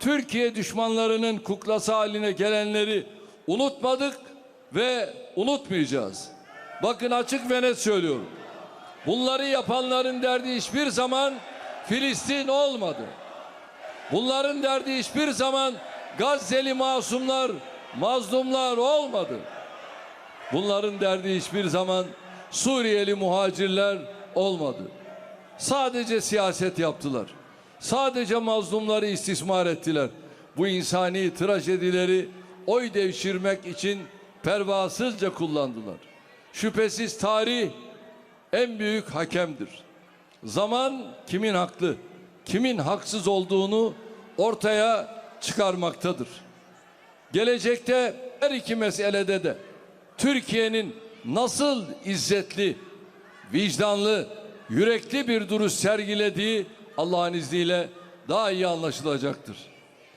Türkiye düşmanlarının kuklası haline gelenleri unutmadık ve unutmayacağız. Bakın açık ve net söylüyorum. Bunları yapanların derdi hiçbir zaman Filistin olmadı. Bunların derdi hiçbir zaman Gazze'li masumlar, mazlumlar olmadı. Bunların derdi hiçbir zaman Suriyeli muhacirler olmadı. Sadece siyaset yaptılar. Sadece mazlumları istismar ettiler. Bu insani trajedileri oy devşirmek için pervasızca kullandılar. Şüphesiz tarih en büyük hakemdir. Zaman kimin haklı, kimin haksız olduğunu ortaya çıkarmaktadır. Gelecekte her iki meselede de Türkiye'nin nasıl izzetli, vicdanlı, yürekli bir duruş sergilediği Allah'ın izniyle daha iyi anlaşılacaktır.